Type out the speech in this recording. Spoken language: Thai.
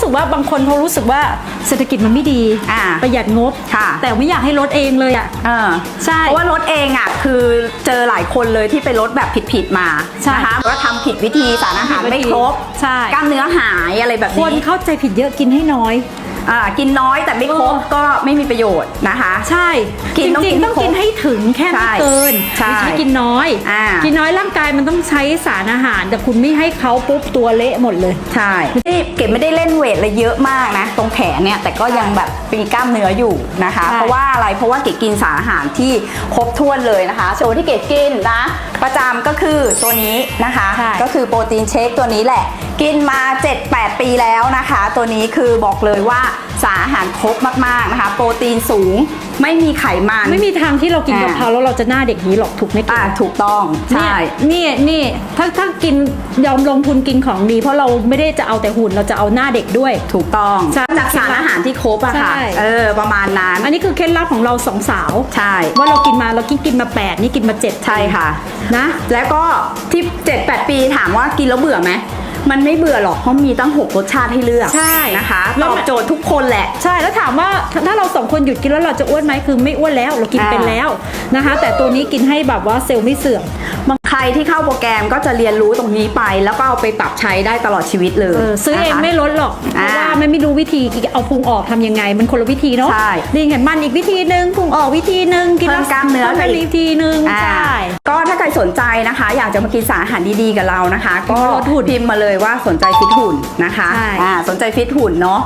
รู้สึกว่าบางคนเขารู้สึกว่าเศรษฐกิจมันไม่ดีอ่าประหยัดงบค่ะแต่ไม่อยากให้ลดเองเลยอะเออใช่ เพราะว่ารถเองอะคือเจอหลายคนเลยที่ไปลดแบบผิดๆมาใช่ นะคะว่าทำผิดวิธีสารอาหารไม่ครบใช่กล้ามเนื้อหายอะไรแบบคนนี้เข้าใจผิดเยอะกินให้น้อย อ่ากินน้อยแต่ไม่ครบเออก็ไม่มีประโยชน์นะคะ ใช่กินต้องจริกิงนๆต้องกินครบให้ถึงแค่ไม่ใช่เกินใช่ไม่ใช่กินน้อย อ่า กินน้อยร่างกายมันต้องใช้สารอาหาร แต่คุณไม่ให้เขาปุ๊บตัวเละหมดเลย ใช่นี่เก๋ไม่ได้เล่นเวท อะไรเยอะมากนะ ตรงแขนเนี่ยแต่ก็ยังแบบมีกล้ามเนื้ออยู่นะคะใช่เพราะว่าอะไรเพราะว่าเก๋กินสารอาหารที่ครบถ้วนเลยนะคะ โชว์ที่เก๋กินนะ ประจำก็คือตัวนี้นะคะใช่ก็คือโปรตีนเชคตัวนี้แหละ กินมา 7-8 ปีแล้วนะคะ ตัวนี้คือบอกเลยว่าสารอาหารครบมากๆนะคะ โปรตีนสูงไม่มีไขมัน ไม่มีทางที่เรากินอ่ากะเพราแล้วเราจะหน้าเด็กนี้หรอกถูกไหมอ่าเก๋ถูกต้องใช่เนี่ยนี่นี่ถ้าถ้ากินยอมลงทุนกินของดี เพราะเราไม่ได้จะเอาแต่หุ่นเราจะเอาหน้าเด็กด้วย ถูกต้องใช่จากสารอาหารที่ครบอะค่ะใช่เออประมาณนั้นอันนี้คือเคล็ดลับของเราสองสาวใช่ว่าเรากินมาเรากินกินมา 8 นี่กินมา 7 ใช่ค่ะนะ แล้วก็ที่ 7-8 ปีถามว่ากินแล้วเบื่อไหม มันไม่เบื่อหรอกเพราะมีตั้ง 6 รสชาติให้เลือกใช่นะคะตอบโจทย์ทุกคนแหละ ใช่แล้วถามว่าถ้าเราสองคนหยุดกินแล้วเราจะอ้วนไหมคือไม่อ้วนแล้วเรากินอ่า เป็นแล้วนะคะ แต่ตัวนี้กินให้แบบว่าเซลล์ไม่เสื่อม บางใครที่เข้าโปรแกรมก็จะเรียนรู้ตรงนี้ไป แล้วก็เอาไปปรับใช้ได้ตลอดชีวิตเลยเออซื้อเองนะคะ ไม่ลดหรอกเพอ่าราะว่ามันไม่รู้วิธีเอาพุงออกทำยังไง มันคนละวิธีเนาะใช่ดีไขมันอีกวิธีหนึ่งพุงออกวิธีหนึ่งกินเพิ่มกล้ามเนื้อพิ่มวิธีหนึ่งอ่าใช่ ก็ถ้าใครสนใจนะคะ อยากจะมากินสารอาหารดีๆกับเรานะคะ ก็ลดหุ่นพิมพ์มาเลยว่าสนใจฟิตหุ่นนะคะใช่อ่าสนใจฟิตหุ่นเนาะ